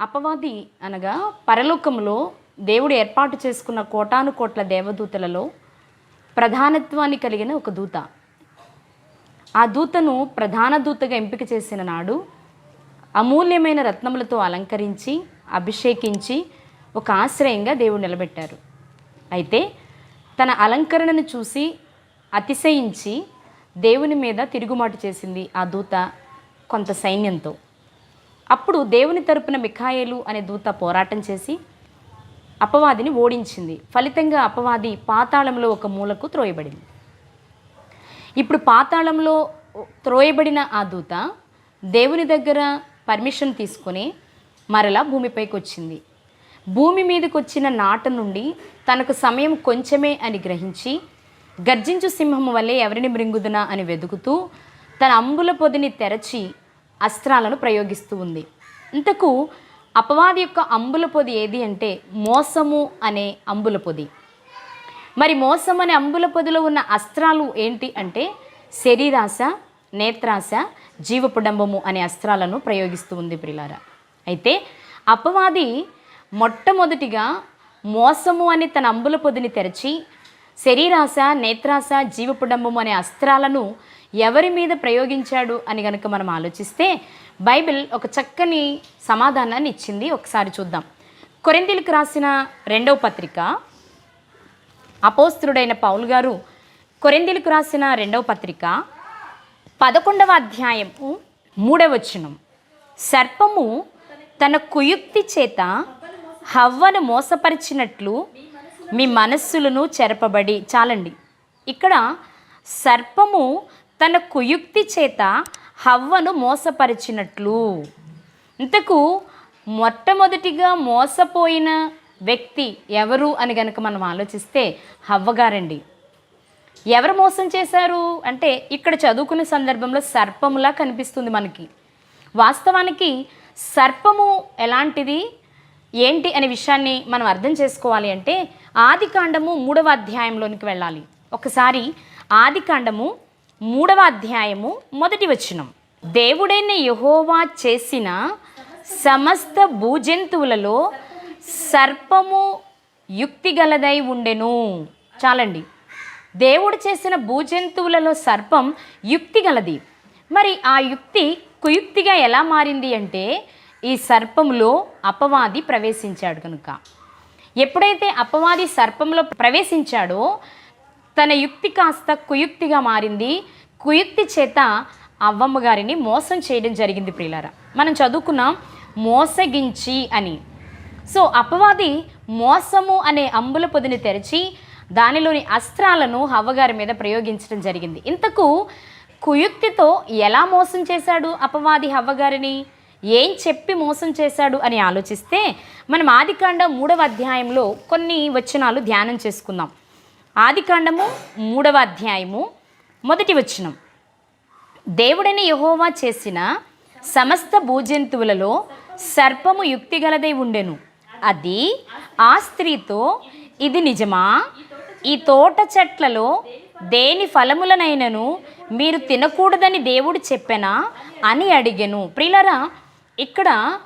అపవాది అనగా పరలోకంలో దేవుడు ఏర్పాటు చేసుకున్న కోటాను కోట్ల దేవదూతలలో ప్రధానత్వాన్ని కలిగిన ఒక దూత. ఆ దూతను ప్రధాన దూతగా ఎంపిక చేసిన నాడు అమూల్యమైన రత్నములతో అలంకరించి అభిషేకించి ఒక ఆశ్రయంగా దేవుడు నిలబెట్టారు. అయితే తన అలంకరణను చూసి అతిశయించి దేవుని మీద తిరుగుమాటు చేసింది ఆ దూత కొంత సైన్యంతో. అప్పుడు దేవుని తరపున మిఖాయేలు అనే దూత పోరాటం చేసి అపవాదిని ఓడించింది. ఫలితంగా అపవాది పాతాళంలో ఒక మూలకు త్రోయబడింది. ఇప్పుడు పాతాళంలో త్రోయబడిన ఆ దూత దేవుని దగ్గర పర్మిషన్ తీసుకొని మరలా భూమిపైకి వచ్చింది భూమి మీదకి వచ్చిన నాట నుండి తనకు సమయం కొంచెమే అని గ్రహించి గర్జించు సింహం వల్లే ఎవరిని మృంగుదునా అని వెతుకుతూ తన అంబుల పొదిని తెరచి అస్త్రాలను ప్రయోగిస్తూ ఉంది. ఇంతకు అపవాది యొక్క అంబుల పొది ఏది అంటే మోసము అనే అంబుల పొది. మరి మోసం అనే అంబుల పొదిలో ఉన్న అస్త్రాలు ఏంటి అంటే శరీరాశ నేత్రాశ జీవపుడంబము అనే అస్త్రాలను ప్రయోగిస్తూ ఉంది ప్రిలారా. అయితే అపవాది మొట్టమొదటిగా మోసము అని తన అంబుల పొదిని తెరచి శరీరాశ నేత్రాశ జీవపుడంబము అనే అస్త్రాలను ఎవరి మీద ప్రయోగించాడు అని కనుక మనం ఆలోచిస్తే బైబిల్ ఒక చక్కని సమాధానాన్ని ఇచ్చింది. ఒకసారి చూద్దాం. కొరింతీలకు రాసిన రెండవ పత్రిక అపోస్తుడైన పౌల్ గారు కొరిందీలకు రాసిన రెండవ పత్రిక పదకొండవ అధ్యాయము మూడవచనం సర్పము తన కుయుక్తి చేత హవ్వను మోసపరిచినట్లు మీ మనస్సులను చెరపబడి చాలండి. ఇక్కడ సర్పము తన కుయుక్తి చేత హవ్వను మోసపరిచినట్లు. ఇంతకు మొట్టమొదటిగా మోసపోయిన వ్యక్తి ఎవరు అని గనక మనం ఆలోచిస్తే హవ్వగారండి ఎవరు మోసం చేశారు? అంటే ఇక్కడ చదువుకునే సందర్భంలో సర్పములా కనిపిస్తుంది మనకి. వాస్తవానికి సర్పము ఎలాంటిది? ఏంటి అనే విషయాన్ని మనం అర్థం చేసుకోవాలి అంటే ఆది కాండము మూడవ అధ్యాయంలోనికి వెళ్ళాలి. ఒకసారి ఆది కాండము మూడవ అధ్యాయము మొదటి వచనం. దేవుడైన యహోవా చేసిన సమస్త భూజంతువులలో సర్పము యుక్తి గలదై ఉండెను. చాలండి. దేవుడు చేసిన భూజంతువులలో సర్పం యుక్తి గలది మరి ఆ యుక్తి కుయుక్తిగా ఎలా మారింది అంటే ఈ సర్పములో అపవాది ప్రవేశించాడు కనుక ఎప్పుడైతే అపవాది సర్పంలో ప్రవేశించాడో తన యుక్తి కాస్త కుయుక్తిగా మారింది. కుయుక్తి చేత అవ్వమ్మ గారిని మోసం చేయడం జరిగింది ప్రియులారా. మనం చదువుకున్నాం మోసగించి అని. సో అపవాది మోసము అనే అంబుల పొదిని తెరిచి దానిలోని అస్త్రాలను హవ్వగారి మీద ప్రయోగించడం జరిగింది. ఇంతకు కుయుక్తితో ఎలా మోసం చేశాడు అపవాది హవ్వగారిని ఏం చెప్పి మోసం చేశాడు అని ఆలోచిస్తే మనం ఆదికాండం మూడవ అధ్యాయంలో కొన్ని వచనాలు ధ్యానం చేసుకుందాం. ఆదికాండము మూడవ అధ్యాయము మొదటి వచనం. దేవుడని యహోవా చేసిన సమస్త భూజంతువులలో సర్పము యుక్తిగలదై ఉండెను. అది ఆ స్త్రీతో ఇది నిజమా? ఈ తోట చెట్లలో దేని ఫలములనైనను మీరు తినకూడదని దేవుడు చెప్పెనా? అని అడిగెను. ప్రిలరా ఇక్కడ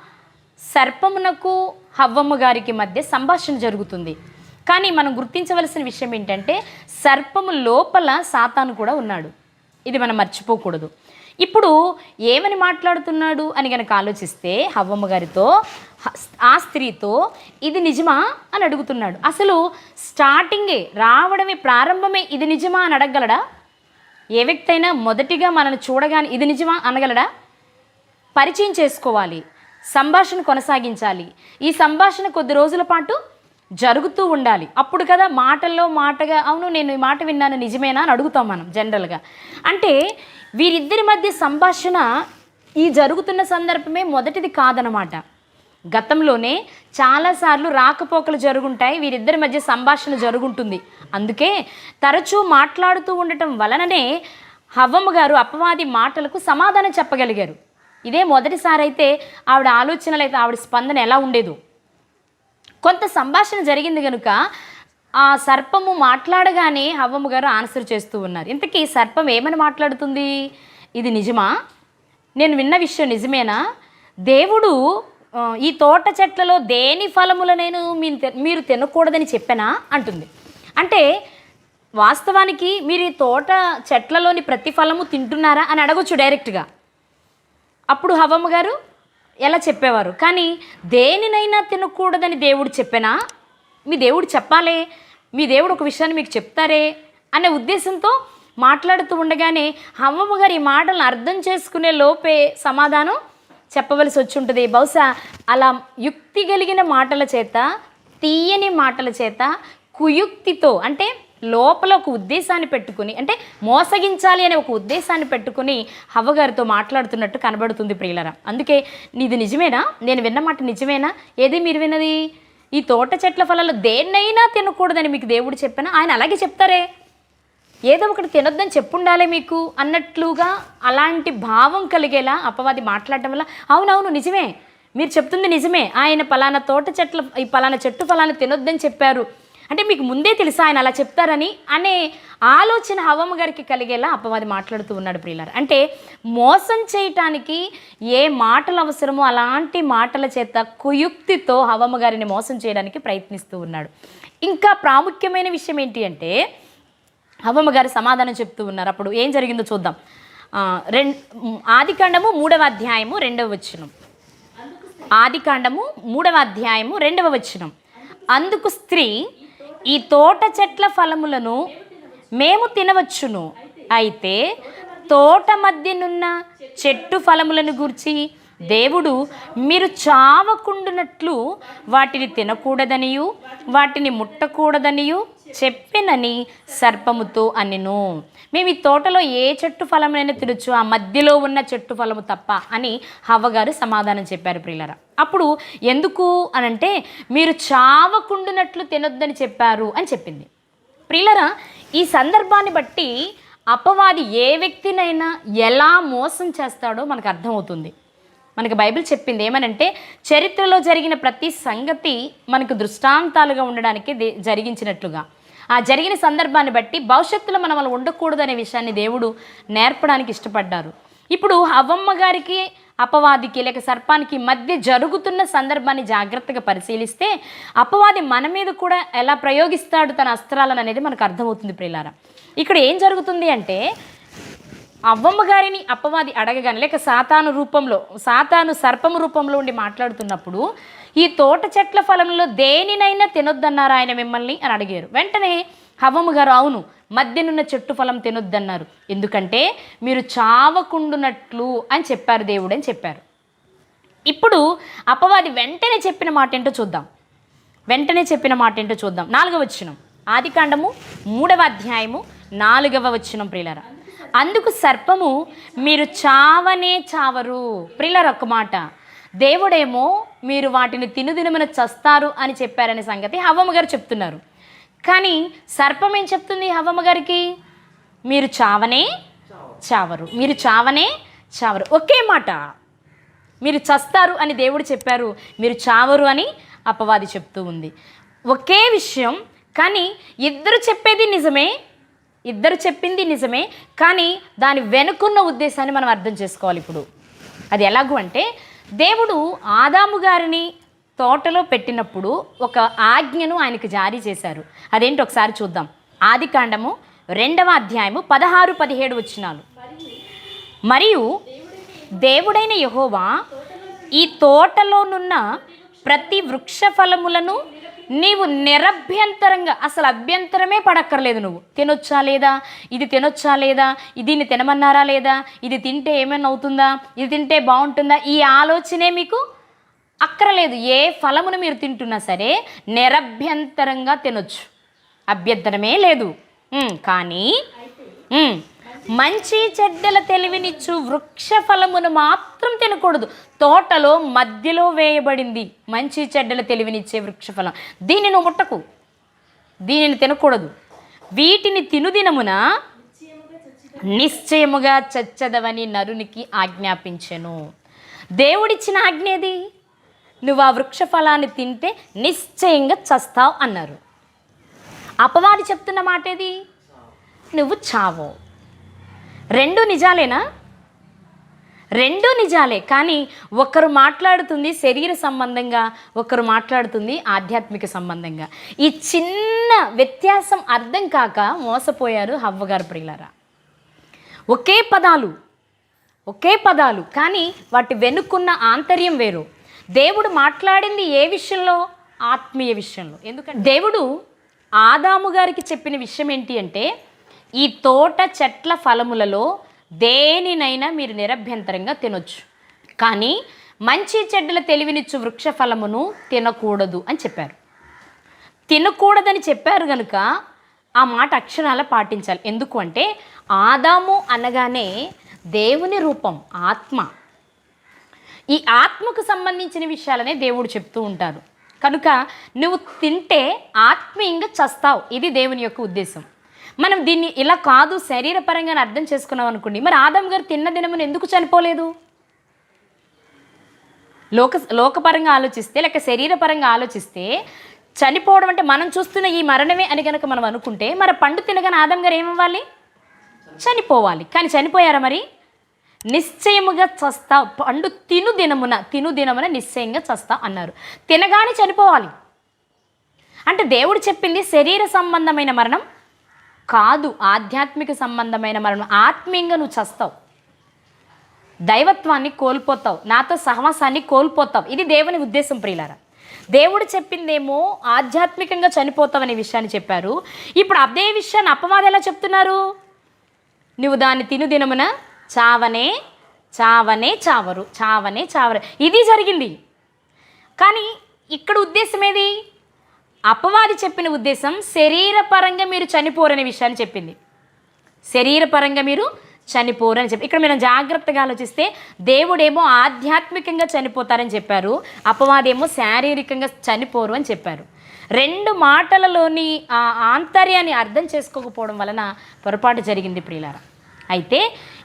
సర్పమునకు హవ్వమ్మ గారికి మధ్య సంభాషణ జరుగుతుంది. కానీ మనం గుర్తించవలసిన విషయం ఏంటంటే సర్పము లోపల సాతాను కూడా ఉన్నాడు. ఇది మనం మర్చిపోకూడదు. ఇప్పుడు ఏమని మాట్లాడుతున్నాడు అని కనుక ఆలోచిస్తే హవ్వమ్మ గారితో ఆ స్త్రీతో ఇది నిజమా అని అడుగుతున్నాడు. అసలు స్టార్టింగే రావడమే ప్రారంభమే ఇది నిజమా అని అడగగలడా? ఏ వ్యక్తి అయినా మొదటిగా మనల్ని చూడగానే ఇది నిజమా అనగలడా? పరిచయం చేసుకోవాలి. సంభాషణ కొనసాగించాలి. ఈ సంభాషణ కొద్ది రోజుల పాటు జరుగుతూ ఉండాలి. అప్పుడు కదా మాటల్లో మాటగా అవును నేను ఈ మాట విన్నాను నిజమేనా అని అడుగుతాం మనం జనరల్గా. అంటే వీరిద్దరి మధ్య సంభాషణ ఈ జరుగుతున్న సందర్భమే మొదటిది కాదనమాట. గతంలోనే చాలాసార్లు రాకపోకలు జరుగుంటాయి వీరిద్దరి మధ్య సంభాషణ జరుగుంటుంది. అందుకే తరచూ మాట్లాడుతూ ఉండటం వలననే హవ్వమ్మ గారు అపవాది మాటలకు సమాధానం చెప్పగలిగారు. ఇదే మొదటిసారి అయితే ఆవిడ ఆలోచనలు అయితే ఆవిడ స్పందన ఎలా ఉండేదో. కొంత సంభాషణ జరిగింది కనుక ఆ సర్పము మాట్లాడగానే హవ్వమ్మ గారు ఆన్సర్ చేస్తూ ఉన్నారు. ఇంతకీ సర్పం ఏమని మాట్లాడుతుంది? ఇది నిజమా? నేను విన్న విషయం నిజమేనా? దేవుడు ఈ తోట చెట్లలో దేని ఫలముల నేను మీరు మీరు తినకూడదని చెప్పానా? అంటుంది. అంటే వాస్తవానికి మీరు ఈ తోట చెట్లలోని ప్రతి ఫలము తింటున్నారా అని అడగొచ్చు డైరెక్ట్గా అప్పుడు హవమ్మ గారు ఎలా చెప్పేవారు? కానీ దేనినైనా తినకూడదని దేవుడు చెప్పానా మీ దేవుడు చెప్పాలే మీ దేవుడు ఒక విషయాన్ని మీకు చెప్తారే అనే ఉద్దేశంతో మాట్లాడుతూ ఉండగానే అమ్మమ్మ గారు ఈ మాటలను అర్థం చేసుకునే లోపే సమాధానం చెప్పవలసి వచ్చి ఉంటుంది బహుశా అలా యుక్తి కలిగిన మాటల చేత తీయని మాటల చేత కుయుక్తితో అంటే లోపల ఒక ఉద్దేశాన్ని పెట్టుకుని అంటే మోసగించాలి అనే ఒక ఉద్దేశాన్ని పెట్టుకుని హవ్వగారితో మాట్లాడుతున్నట్టు కనబడుతుంది ప్రియులరా. అందుకే నీది నిజమేనా? నేను విన్న మాట నిజమేనా? ఏది మీరు విన్నది? ఈ తోట చెట్ల ఫలాలు దేన్నైనా తినకూడదని మీకు దేవుడు చెప్పినా? ఆయన అలాగే చెప్తారే. ఏదో ఒకటి తినొద్దని చెప్పుండాలి మీకు అన్నట్లుగా అలాంటి భావం కలిగేలా అపవాది మాట్లాడటం వల్ల అవునవును నిజమే. మీరు చెప్తుంది నిజమే. ఆయన పలానా తోట చెట్ల ఈ పలానా చెట్టు ఫలాన్ని తినొద్దని చెప్పారు. అంటే మీకు ముందే తెలుసా ఆయన అలా చెప్తారని అనే ఆలోచన హవమ్మ గారికి కలిగేలా అప్పవాది మాట్లాడుతూ ఉన్నాడు ప్రియులారు. అంటే మోసం చేయటానికి ఏ మాటలు అవసరమో అలాంటి మాటల చేత కుయుక్తితో హవమ్మ గారిని మోసం చేయడానికి ప్రయత్నిస్తూ ఉన్నాడు. ఇంకా ప్రాముఖ్యమైన విషయం ఏంటి అంటే హవమ్మ గారు సమాధానం చెప్తూ ఉన్నారు. అప్పుడు ఏం జరిగిందో చూద్దాం. రెం ఆదికాండము మూడవ అధ్యాయము రెండవ వచనం. ఆదికాండము మూడవ అధ్యాయము రెండవ వచనం. అందుకు స్త్రీ ఈ తోట చెట్ల ఫలములను మేము తినవచ్చును. అయితే తోట మధ్యనున్న చెట్టు ఫలములను గూర్చి దేవుడు మీరు చావకుండునట్లు వాటిని తినకూడదనియు వాటిని ముట్టకూడదనియు చెప్పినని సర్పముతో అనిను. మేము ఈ తోటలో ఏ చెట్టు ఫలమైనా తినొచ్చు ఆ మధ్యలో ఉన్న చెట్టు ఫలము తప్ప అని హవ్వగారు సమాధానం చెప్పారు ప్రియులరా. అప్పుడు ఎందుకు అనంటే మీరు చావకుండునట్లు తినొద్దని చెప్పారు అని చెప్పింది. ప్రియులరా ఈ సందర్భాన్ని బట్టి అపవాది ఏ వ్యక్తినైనా ఎలా మోసం చేస్తాడో మనకు అర్థమవుతుంది. మనకి బైబిల్ చెప్పింది ఏమనంటే చరిత్రలో జరిగిన ప్రతి సంగతి మనకు దృష్టాంతాలుగా ఉండడానికి దే- జరిగించినట్లుగా. ఆ జరిగిన సందర్భాన్ని బట్టి భవిష్యత్తులో మనం అలా ఉండకూడదు అనే విషయాన్ని దేవుడు నేర్పడానికి ఇష్టపడ్డారు. ఇప్పుడు అవ్వమ్మ గారికి అపవాదికి లేక సర్పానికి మధ్య జరుగుతున్న సందర్భాన్ని జాగ్రత్తగా పరిశీలిస్తే అపవాది మన మీద కూడా ఎలా ప్రయోగిస్తాడు తన అస్త్రాలను అనేది మనకు అర్థమవుతుంది ప్రియులారా. ఇక్కడ ఏం జరుగుతుంది అంటే అవ్వమ్మ గారిని అప్పవాది అడగగానే లేక సాతాను రూపంలో సాతాను సర్పము రూపంలో ఉండి మాట్లాడుతున్నప్పుడు ఈ తోట చెట్ల ఫలంలో దేనినైనా తినొద్దన్నారు ఆయన మిమ్మల్ని అని అడిగారు. వెంటనే హవ్వమ్మ గారు అవును మధ్యనున్న చెట్టు ఫలం తినొద్దన్నారు. ఎందుకంటే మీరు చావకుండునట్లు అని చెప్పారు దేవుడు అని చెప్పారు. ఇప్పుడు అపవాది వెంటనే చెప్పిన మాట ఏంటో చూద్దాం. వెంటనే చెప్పిన మాట ఏంటో చూద్దాం. నాలుగవ వచ్చినం ఆదికాండము మూడవ అధ్యాయము నాలుగవ వచ్చినం ప్రియులరా. అందుకు సర్పము మీరు చావనే చావరు. ప్రిల్లర్ ఒక మాట దేవుడేమో మీరు వాటిని తినుదినమున చస్తారు అని చెప్పారనే సంగతి హవ్వమ్మ గారు చెప్తున్నారు. కానీ సర్పం ఏం చెప్తుంది హవ్వమ్మ గారికి? మీరు చావనే చావరు. మీరు చావనే చావరు. ఒకే మాట మీరు చస్తారు అని దేవుడు చెప్పారు. మీరు చావరు అని అపవాది చెప్తూ ఉంది. ఒకే విషయం కానీ ఇద్దరు చెప్పేది నిజమే ఇద్దరు చెప్పింది నిజమే కానీ దాని వెనుకున్న ఉద్దేశాన్ని మనం అర్థం చేసుకోవాలి ఇప్పుడు. అది ఎలాగూ అంటే దేవుడు ఆదాము గారిని తోటలో పెట్టినప్పుడు ఒక ఆజ్ఞను ఆయనకు జారీ చేశారు. అదేంటి ఒకసారి చూద్దాం. ఆది కాండము రెండవ అధ్యాయము పదహారు పదిహేడు వచ్చినాలు. మరియు దేవుడైన యహోవా ఈ తోటలోనున్న ప్రతి వృక్ష ఫలములను నీవు నిరభ్యంతరంగా అసలు అభ్యంతరమే పడక్కర్లేదు నువ్వు. తినొచ్చా లేదా? ఇది తినొచ్చా లేదా? దీన్ని తినమన్నారా లేదా? ఇది తింటే ఏమైనా అవుతుందా? ఇది తింటే బాగుంటుందా? ఈ ఆలోచనే మీకు అక్కరలేదు. ఏ ఫలమును మీరు తింటున్నా సరే నిరభ్యంతరంగా తినొచ్చు. అభ్యంతరమే లేదు. కానీ మంచి చెడ్డల తెలివినిచ్చు వృక్ష ఫలమును మాత్రం తినకూడదు. తోటలో మధ్యలో వేయబడింది మంచి చెడ్డల తెలివినిచ్చే వృక్ష ఫలం. దీనిని నువ్వు ముట్టకు. దీనిని తినకూడదు. వీటిని తినుదినమున నిశ్చయముగా చచ్చదవని నరునికి ఆజ్ఞాపించెను. దేవుడిచ్చిన ఆజ్ఞేది నువ్వు ఆ వృక్ష ఫలాన్ని తింటే నిశ్చయంగా చస్తావు అన్నారు. అపవాది చెప్తున్న మాట ఏది నువ్వు చావో రెండు నిజాలేనా? రెండు నిజాలే కానీ ఒకరు మాట్లాడుతుంది శరీర సంబంధంగా ఒకరు మాట్లాడుతుంది ఆధ్యాత్మిక సంబంధంగా. ఈ చిన్న వ్యత్యాసం అర్థం కాక మోసపోయారు హవ్వగారు ప్రియులరా. ఒకే పదాలు ఒకే పదాలు కానీ వాటి వెనుక్కున్న ఆంతర్యం వేరు. దేవుడు మాట్లాడింది ఏ విషయంలో? ఆత్మీయ విషయంలో. ఎందుకంటే దేవుడు ఆదాము గారికి చెప్పిన విషయం ఏంటి అంటే ఈ తోట చెట్ల ఫలములలో దేనినైనా మీరు నిరభ్యంతరంగా తినొచ్చు. కానీ మంచి చెడ్డల తెలివినిచ్చు వృక్ష ఫలమును తినకూడదు అని చెప్పారు. తినకూడదని చెప్పారు కనుక ఆ మాట అక్షరాల పాటించాలి. ఎందుకు అంటే ఆదాము అనగానే దేవుని రూపం ఆత్మ. ఈ ఆత్మకు సంబంధించిన విషయాలనే దేవుడు చెప్తూ ఉంటారు. కనుక నువ్వు తింటే ఆత్మీయంగా చస్తావు. ఇది దేవుని యొక్క ఉద్దేశం. మనం దీన్ని ఇలా కాదు శరీరపరంగా అర్థం చేసుకున్నాం అనుకోండి మరి ఆదం గారు తిన్న దినమున ఎందుకు చనిపోలేదు? లోక లోకపరంగా ఆలోచిస్తే లేక శరీరపరంగా ఆలోచిస్తే చనిపోవడం అంటే మనం చూస్తున్న ఈ మరణమే అని కనుక మనం అనుకుంటే మరి పండు తినగానే ఆదం గారు ఏమవ్వాలి? చనిపోవాలి. కానీ చనిపోయారా మరి? నిశ్చయముగా చస్తా పండు తిను దినమున తిను దినమున నిశ్చయంగా చస్తా అన్నారు. తినగానే చనిపోవాలి. అంటే దేవుడు చెప్పింది శరీర సంబంధమైన మరణం కాదు ఆధ్యాత్మిక సంబంధమైన మరణం. ఆత్మీయంగా నువ్వు చస్తావు. దైవత్వాన్ని కోల్పోతావు. నాతో సహవాసాన్ని కోల్పోతావు. ఇది దేవుని ఉద్దేశం ప్రియులారా. దేవుడు చెప్పిందేమో ఆధ్యాత్మికంగా చనిపోతావనే విషయాన్ని చెప్పారు. ఇప్పుడు అదే విషయాన్ని అపవాదం ఎలా చెప్తున్నారు? నువ్వు దాన్ని తిను దినమున చావనే చావనే చావరు చావనే చావరు. ఇది జరిగింది. కానీ ఇక్కడ ఉద్దేశం ఏది? అపవాది చెప్పిన ఉద్దేశం శరీరపరంగా మీరు చనిపోరనే విషయాన్ని చెప్పింది. శరీరపరంగా మీరు చనిపోరు అని చెప్పి ఇక్కడ మీరు జాగ్రత్తగా ఆలోచిస్తే దేవుడేమో ఆధ్యాత్మికంగా చనిపోతారని చెప్పారు. అపవాదేమో శారీరకంగా చనిపోరు అని చెప్పారు. రెండు మాటలలోని ఆ ఆంతర్యాన్ని అర్థం చేసుకోకపోవడం వలన పొరపాటు జరిగింది ప్రియులారా. అయితే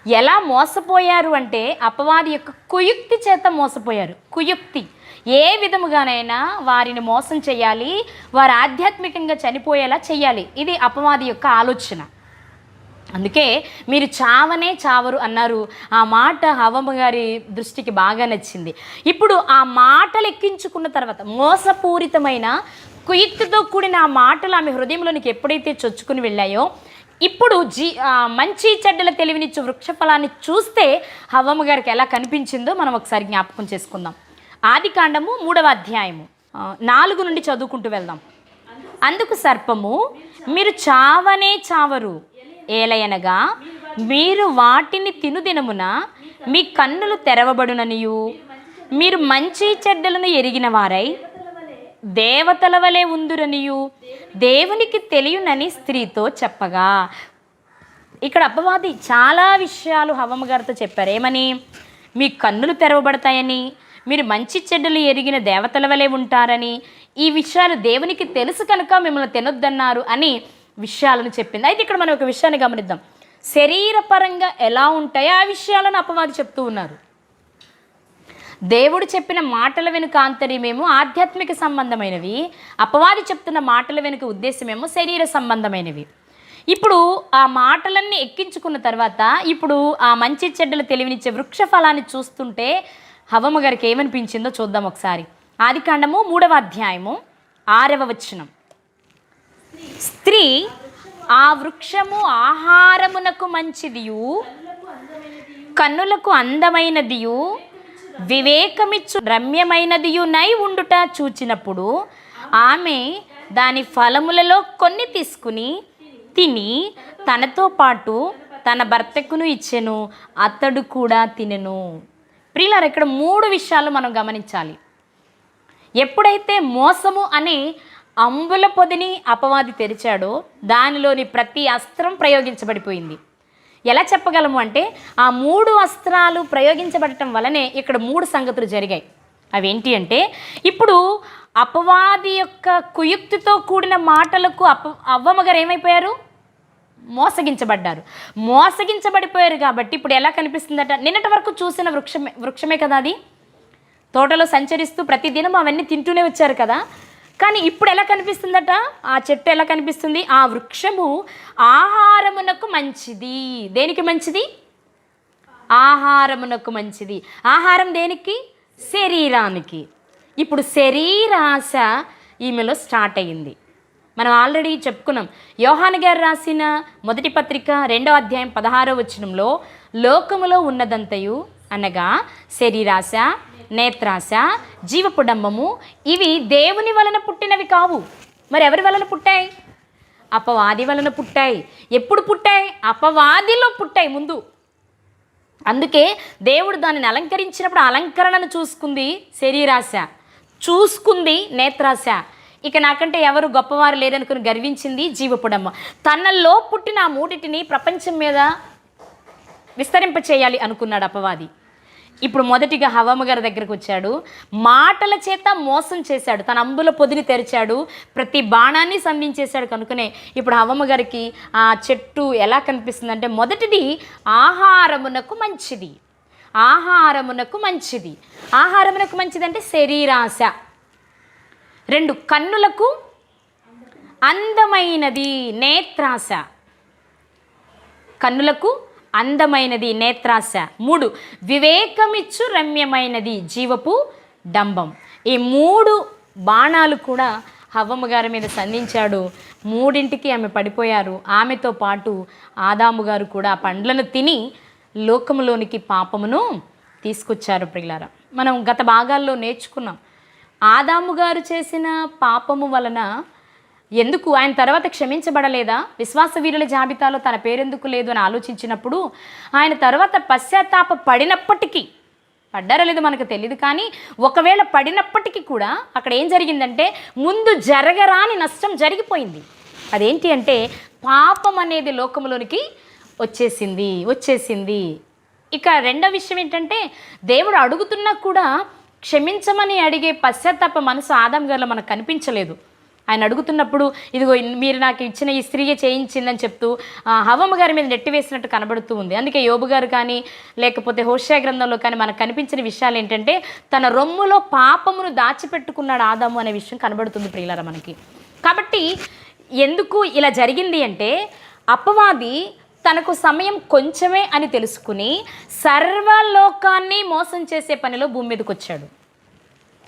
ఎలా మోసపోయారు అంటే అపవాది యొక్క కుయుక్తి చేత మోసపోయారు. కుయుక్తి. ఏ విధముగానైనా వారిని మోసం చేయాలి వారు ఆధ్యాత్మికంగా చనిపోయేలా చేయాలి. ఇది అపవాది యొక్క ఆలోచన. అందుకే మీరు చావనే చావరు అన్నారు. ఆ మాట హవమ్మ గారి దృష్టికి బాగా నచ్చింది. ఇప్పుడు ఆ మాటలు ఎక్కించుకున్న తర్వాత మోసపూరితమైన కుయుక్తితో కూడిన ఆ మాటలు ఆమె హృదయంలోనికి ఎప్పుడైతే చొచ్చుకుని వెళ్ళాయో ఇప్పుడు జీ మంచి చెడ్డల తెలివినిచ్చు వృక్షఫలాన్ని చూస్తే హవమ్మ గారికి ఎలా కనిపించిందో మనం ఒకసారి జ్ఞాపకం చేసుకుందాం. ఆది కాండము మూడవ అధ్యాయము. నాలుగు నుండి చదువుకుంటూ వెళ్దాం. అందుకు సర్పము మీరు చావనే చావరు. ఏలయనగా మీరు వాటిని తినుదినమున మీ కన్నులు తెరవబడుననియు. మీరు మంచి చెడ్డలను ఎరిగిన వారై దేవతల వలె ఉందురనియు? దేవునికి తెలియనని స్త్రీతో చెప్పగా. ఇక్కడ అపవాది చాలా విషయాలు హవమ్మ గారితో చెప్పారు. ఏమని? మీ కన్నులు తెరవబడతాయని మీరు మంచి చెడ్డలు ఎరిగిన దేవతల వలె ఉంటారని ఈ విషయాలు దేవునికి తెలుసు కనుక మిమ్మల్ని తినొద్దన్నారు అని విషయాలను చెప్పింది. అయితే ఇక్కడ మనం ఒక విషయాన్ని గమనిద్దాం. శరీరపరంగా ఎలా ఉంటాయో ఆ విషయాలను అపవాది చెప్తూ ఉన్నారు. దేవుడు చెప్పిన మాటల వెనుక ఆంతర్యమేమో ఆధ్యాత్మిక సంబంధమైనవి అపవాది చెప్తున్న మాటల వెనుక ఉద్దేశమేమో శరీర సంబంధమైనవి. ఇప్పుడు ఆ మాటలన్నీ ఎక్కించుకున్న తర్వాత ఇప్పుడు ఆ మంచి చెడ్డలు తెలివినిచ్చే వృక్ష ఫలాన్ని చూస్తుంటే హవమ్మ గారికి ఏమనిపించిందో చూద్దాం ఒకసారి. ఆది కాండము మూడవ అధ్యాయము ఆరవ వచనం. స్త్రీ ఆ వృక్షము ఆహారమునకు మంచిదియు కన్నులకు అందమైనదియు వివేకమిచ్చు రమ్యమైనదియు నై ఉండుట చూచినప్పుడు ఆమె దాని ఫలములలో కొన్ని తీసుకుని తిని తనతో పాటు తన భర్తకును ఇచ్చెను అతడు కూడా తినెను. ప్రియులారు ఇక్కడ మూడు విషయాలు మనం గమనించాలి. ఎప్పుడైతే మోసము అనే అంబుల పొదిని అపవాది తెరిచాడో దానిలోని ప్రతి అస్త్రం ప్రయోగించబడిపోయింది. ఎలా చెప్పగలము అంటే ఆ మూడు అస్త్రాలు ప్రయోగించబడటం వలనే ఇక్కడ మూడు సంగతులు జరిగాయి. అవేంటి అంటే ఇప్పుడు అపవాది యొక్క కుయుక్తితో కూడిన మాటలకు అప అవ్వమ్మ గారు ఏమైపోయారు? మోసగించబడ్డారు. మోసగించబడిపోయారు కాబట్టి ఇప్పుడు ఎలా కనిపిస్తుందట? నిన్నటి వరకు చూసిన వృక్షమే వృక్షమే కదా అది? తోటలో సంచరిస్తూ ప్రతిదినం అవన్నీ తింటూనే వచ్చారు కదా? కానీ ఇప్పుడు ఎలా కనిపిస్తుందట? ఆ చెట్టు ఎలా కనిపిస్తుంది? ఆ వృక్షము ఆహారమునకు మంచిది. దేనికి మంచిది? ఆహారమునకు మంచిది. ఆహారం దేనికి? శరీరానికి. ఇప్పుడు శరీరాశ ఈమెలో స్టార్ట్ అయ్యింది. మనం ఆల్రెడీ చెప్పుకున్నాం. యోహాన్ గారు రాసిన మొదటి పత్రిక రెండవ అధ్యాయం పదహారో వచనంలో లోకములో ఉన్నదంతయు అనగా శరీరాశ నేత్రాశ జీవపుడంబము ఇవి దేవుని వలన పుట్టినవి కావు. మరి ఎవరి వలన పుట్టాయి? అపవాది వలన పుట్టాయి. ఎప్పుడు పుట్టాయి? అపవాదిలో పుట్టాయి ముందు. అందుకే దేవుడు దానిని అలంకరించినప్పుడు అలంకరణను చూసుకుంది శరీరాశ. చూసుకుంది నేత్రాశ. ఇక నాకంటే ఎవరు గొప్పవారు లేరనుకుని గర్వించింది జీవపుడమ్మ తనలో పుట్టిన ఆ మూడిటిని ప్రపంచం మీద విస్తరింప చేయాలి అనుకున్నాడు అపవాది. ఇప్పుడు మొదటిగా హవామ గారి దగ్గరకు వచ్చాడు. మాటల చేత మోసం చేశాడు. తన అంబుల పొదిని తెరిచాడు. ప్రతి బాణాన్ని సంధించేశాడు కనుకనే. ఇప్పుడు హవమ్మ గారికి ఆ చెట్టు ఎలా కనిపిస్తుంది అంటే మొదటిది ఆహారమునకు మంచిది. ఆహారమునకు మంచిది. ఆహారమునకు మంచిది అంటే శరీరాశ. రెండు కన్నులకు అందమైనది నేత్రాశ. కన్నులకు అందమైనది నేత్రాశ. మూడు వివేకమిచ్చు రమ్యమైనది జీవపు డంబం. ఈ మూడు బాణాలు కూడా హవ్వమ్మ గారి మీద సంధించాడు. మూడింటికి ఆమె పడిపోయారు. ఆమెతో పాటు ఆదాము గారు కూడా పండ్లను తిని లోకములోనికి పాపమును తీసుకొచ్చారు ప్రియులారా. మనం గత భాగాల్లో నేర్చుకున్నాం. ఆదాము గారు చేసిన పాపము వలన ఎందుకు ఆయన తర్వాత క్షమించబడలేదా? విశ్వాస వీరుల జాబితాలో తన పేరెందుకు లేదు అని ఆలోచించినప్పుడు ఆయన తర్వాత పశ్చాత్తాప పడినప్పటికీ పడ్డారో లేదో మనకు తెలియదు కానీ ఒకవేళ పడినప్పటికీ కూడా అక్కడ ఏం జరిగిందంటే ముందు జరగరాని నష్టం జరిగిపోయింది. అదేంటి అంటే పాపం అనేది లోకంలోనికి వచ్చేసింది వచ్చేసింది. ఇక రెండో విషయం ఏంటంటే దేవుడు అడుగుతున్నా కూడా క్షమించమని అడిగే పశ్చాత్తాప మనసు ఆదాం గారిలో మనకు కనిపించలేదు. ఆయన అడుగుతున్నప్పుడు ఇదిగో మీరు నాకు ఇచ్చిన ఈ స్త్రీయే చేయించిందని చెప్తూ ఆ, హవమ్మ గారి మీద నెట్టివేసినట్టు కనబడుతూ ఉంది. అందుకే యోబు గారు కానీ లేకపోతే హోషా గ్రంథంలో కానీ మనకు కనిపించిన విషయాలు ఏంటంటే తన రొమ్ములో పాపమును దాచిపెట్టుకున్నాడు ఆదాము అనే విషయం కనబడుతుంది ప్రియులరా మనకి. కాబట్టి ఎందుకు ఇలా జరిగింది అంటే అపవాది తనకు సమయం కొంచెమే అని తెలుసుకుని సర్వలోకాన్ని మోసం చేసే పనిలో భూమి మీదకి వచ్చాడు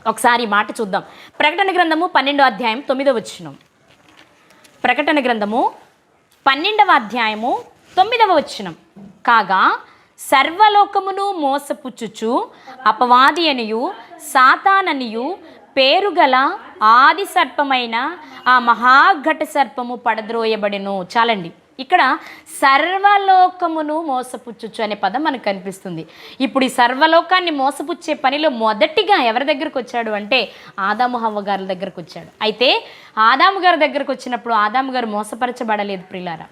ఒకసారి మాట చూద్దాం. ప్రకటన గ్రంథము పన్నెండో అధ్యాయం తొమ్మిదో వచ్చినం ప్రకటన గ్రంథము పన్నెండవ అధ్యాయము తొమ్మిదవ వచనం. కాగా సర్వలోకమును మోసపుచ్చుచు అపవాది అనియు సాతాననియు పేరుగల ఆది సర్పమైన ఆ మహాఘట సర్పము పడద్రోయబడెను. చాలండి. ఇక్కడ సర్వలోకమును మోసపుచ్చుచ్చు అనే పదం మనకు కనిపిస్తుంది. ఇప్పుడు ఈ సర్వలోకాన్ని మోసపుచ్చే పనిలో మొదటిగా ఎవరి దగ్గరకు వచ్చాడు అంటే ఆదాము హవ్వ గారి దగ్గరకు వచ్చాడు. అయితే ఆదాము గారి దగ్గరకు వచ్చినప్పుడు ఆదాము గారు మోసపరచబడలేదు ప్రిలారా.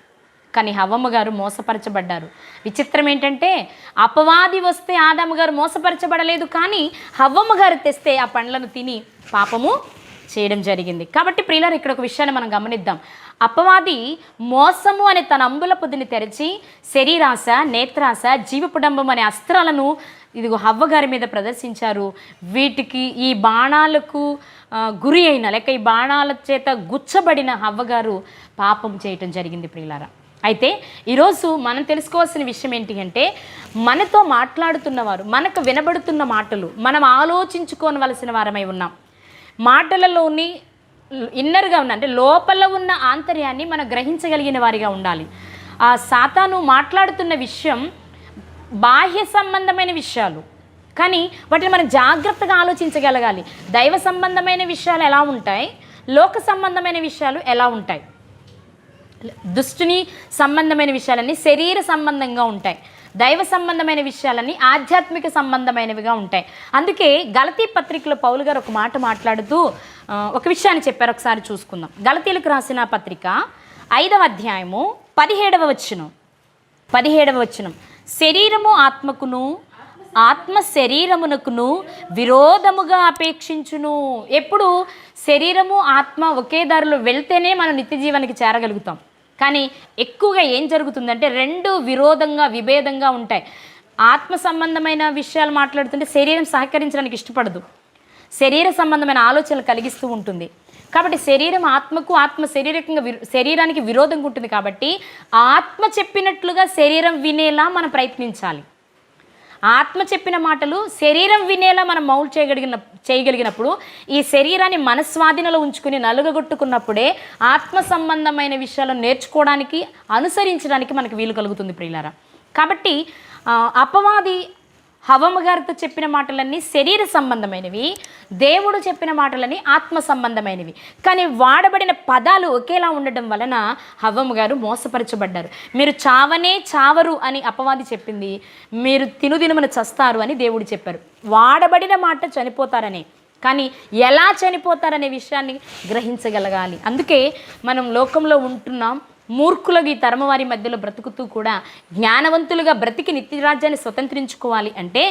కానీ హవ్వమ్మ గారు మోసపరచబడ్డారు. విచిత్రం ఏంటంటే అపవాది వస్తే ఆదాము గారు మోసపరచబడలేదు కానీ హవ్వమ్మ గారు తెస్తే ఆ పండ్లను తిని పాపము చేయడం జరిగింది. కాబట్టి ప్రియులారు ఇక్కడ ఒక విషయాన్ని మనం గమనిద్దాం. అపవాది మోసము అనే తన అంబుల పొదిని తెరిచి శరీరాశ నేత్రాశ జీవపుడంబం అనే అస్త్రాలను ఇదిగో హవ్వగారి మీద ప్రదర్శించారు. వీటికి ఈ బాణాలకు గురి అయిన లేక ఈ బాణాల చేత గుచ్చబడిన హవ్వగారు పాపం చేయటం జరిగింది ప్రియులారా. అయితే ఈరోజు మనం తెలుసుకోవాల్సిన విషయం ఏంటి అంటే మనతో మాట్లాడుతున్నవారు మనకు వినబడుతున్న మాటలు మనం ఆలోచించుకోవలసిన వారమై ఉన్నాం. మాటలలోని ఇన్నర్గా ఉన్న అంటే లోపల ఉన్న ఆంతర్యాన్ని మనం గ్రహించగలిగిన వారిగా ఉండాలి. ఆ సాతాను మాట్లాడుతున్న విషయం బాహ్య సంబంధమైన విషయాలు. కానీ వాటిని మనం జాగ్రత్తగా ఆలోచించగలగాలి. దైవ సంబంధమైన విషయాలు ఎలా ఉంటాయి? లోక సంబంధమైన విషయాలు ఎలా ఉంటాయి? దుష్టుని సంబంధమైన విషయాలన్నీ శరీర సంబంధంగా ఉంటాయి. దైవ సంబంధమైన విషయాలన్నీ ఆధ్యాత్మిక సంబంధమైనవిగా ఉంటాయి. అందుకే గలతీ పత్రికలో పౌలు గారు ఒక మాట మాట్లాడుతూ ఒక విషయాన్ని చెప్పారు ఒకసారి చూసుకుందాం. గలతీలకు రాసిన పత్రిక ఐదవ అధ్యాయము పదిహేడవ వచనం. పదిహేడవ వచనం. శరీరము ఆత్మకును ఆత్మ శరీరమునకును విరోధముగా అపేక్షించును. ఎప్పుడు? శరీరము ఆత్మ ఒకే దారిలో వెళ్తేనే మనం నిత్య జీవానికి చేరగలుగుతాం. కానీ ఎక్కువగా ఏం జరుగుతుందంటే రెండు విరోధంగా విభేదంగా ఉంటాయి. ఆత్మ సంబంధమైన విషయాలు మాట్లాడుతుంటే శరీరం సహకరించడానికి ఇష్టపడదు. శరీర సంబంధమైన ఆలోచనలు కలిగిస్తూ ఉంటుంది. కాబట్టి శరీరం ఆత్మకు ఆత్మ శరీరకంగా శరీరానికి విరోధంగా ఉంటుంది కాబట్టి ఆత్మ చెప్పినట్లుగా శరీరం వినేలా మనం ప్రయత్నించాలి. ఆత్మ చెప్పిన మాటలు శరీరం వినేలా మనం మౌలు చేయగలిగిన చేయగలిగినప్పుడు ఈ శరీరాన్ని మనస్వాధీనలో ఉంచుకుని నలుగగొట్టుకున్నప్పుడే ఆత్మ సంబంధమైన విషయాలను నేర్చుకోవడానికి అనుసరించడానికి మనకు వీలు కలుగుతుంది ప్రియులారా. కాబట్టి అపవాది హవమ్మ గారితో చెప్పిన మాటలన్నీ శరీర సంబంధమైనవి దేవుడు చెప్పిన మాటలన్నీ ఆత్మ సంబంధమైనవి. కానీ వాడబడిన పదాలు ఒకేలా ఉండడం వలన హవమ్మ గారు మోసపరచబడ్డారు. మీరు చావనే చావరు అని అపవాది చెప్పింది మీరు తినుదినమున చస్తారు అని దేవుడు చెప్పారు. వాడబడిన మాట చనిపోతారని కానీ ఎలా చనిపోతారనే విషయాన్ని గ్రహించగలగాలి. అందుకే మనం లోకంలో ఉంటున్నాం మూర్ఖులకు ఈ తరమ వారి మధ్యలో బ్రతుకుతూ కూడా జ్ఞానవంతులుగా బ్రతికి నిత్యరాజ్యాన్ని స్వతంత్రించుకోవాలి అంటే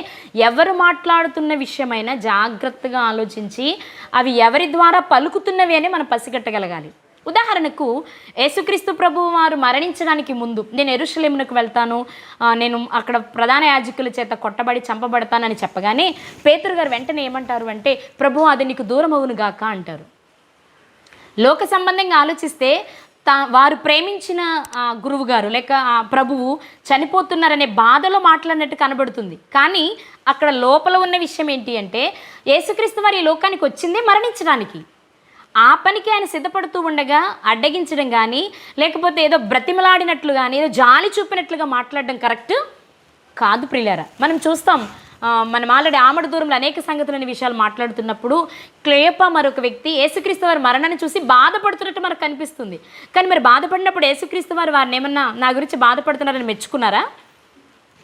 ఎవరు మాట్లాడుతున్న విషయమైనా జాగ్రత్తగా ఆలోచించి అవి ఎవరి ద్వారా పలుకుతున్నవి అని మనం పసిగట్టగలగాలి. ఉదాహరణకు యేసుక్రీస్తు ప్రభు వారు మరణించడానికి ముందు నేను ఎరుషలేమునకు వెళ్తాను నేను అక్కడ ప్రధాన యాజకుల చేత కొట్టబడి చంపబడతానని చెప్పగానే పేతురు గారు వెంటనే ఏమంటారు అంటే ప్రభు అది నీకు దూరం అవును గాక అంటారు. లోక సంబంధంగా ఆలోచిస్తే తా వారు ప్రేమించిన గురువు గారు లేక ఆ ప్రభువు చనిపోతున్నారనే బాధలో మాట్లాడినట్టు కనబడుతుంది. కానీ అక్కడ లోపల ఉన్న విషయం ఏంటి అంటే యేసుక్రీస్తు వారి ఈ లోకానికి వచ్చిందే మరణించడానికి. ఆ పనికి ఆయన సిద్ధపడుతూ ఉండగా అడ్డగించడం కానీ లేకపోతే ఏదో బ్రతిమలాడినట్లు కానీ ఏదో జాలి చూపినట్లుగా మాట్లాడడం కరెక్ట్ కాదు ప్రియులారా. మనం చూస్తాం మనం ఆల్రెడీ ఆమడ దూరంలో అనేక సంగతులైన విషయాలు మాట్లాడుతున్నప్పుడు క్లేప మరొక వ్యక్తి యేసుక్రీస్తు వారి మరణాన్ని చూసి బాధపడుతున్నట్టు మనకు కనిపిస్తుంది. కానీ మరి బాధపడినప్పుడు యేసుక్రీస్తు వారు వారిని ఏమన్నా నా గురించి బాధపడుతున్నారని మెచ్చుకున్నారా?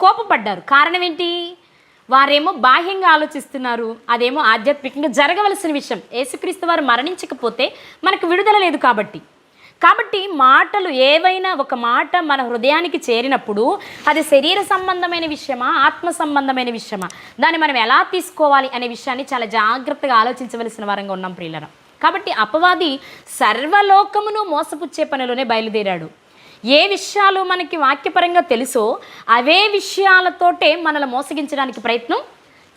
కోపపడ్డారు. కారణం ఏంటి? వారేమో బాహ్యంగా ఆలోచిస్తున్నారు. అదేమో ఆధ్యాత్మికంగా జరగవలసిన విషయం. యేసుక్రీస్తు వారు మరణించకపోతే మనకు విడుదల లేదు కాబట్టి. కాబట్టి మాటలు ఏవైనా ఒక మాట మన హృదయానికి చేరినప్పుడు అది శరీర సంబంధమైన విషయమా ఆత్మ సంబంధమైన విషయమా? దాన్ని మనం ఎలా తీసుకోవాలి అనే విషయాన్ని చాలా జాగ్రత్తగా ఆలోచించవలసిన వారంగా ఉన్నాం ప్రియులరం. కాబట్టి అపవాది సర్వలోకమును మోసపుచ్చే పనిలోనే బయలుదేరాడు. ఏ విషయాలు మనకి వాక్యపరంగా తెలుసో అవే విషయాలతోటే మనల్ని మోసగించడానికి ప్రయత్నం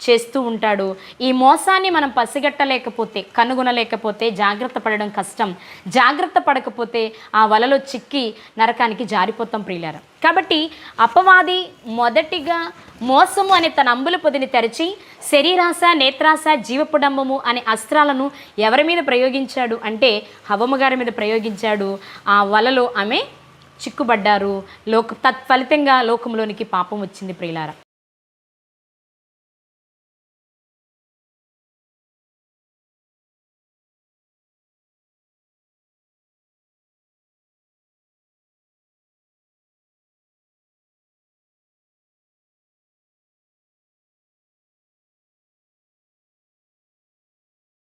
చేస్తూ ఉంటాడు. ఈ మోసాన్ని మనం పసిగట్టలేకపోతే కనుగొనలేకపోతే జాగ్రత్త పడడం కష్టం. జాగ్రత్త పడకపోతే ఆ వలలో చిక్కి నరకానికి జారిపోతాం ప్రియులార. కాబట్టి అపవాది మొదటిగా మోసము అనే తన అంబుల పొదిని తెరిచి శరీరాశ నేత్రాశ జీవపుడంబము అనే అస్త్రాలను ఎవరి మీద ప్రయోగించాడు అంటే హవము గారి మీద ప్రయోగించాడు. ఆ వలలో ఆమె చిక్కుబడ్డారు. లోక తత్ఫలితంగా లోకంలోనికి పాపం వచ్చింది ప్రియులారా.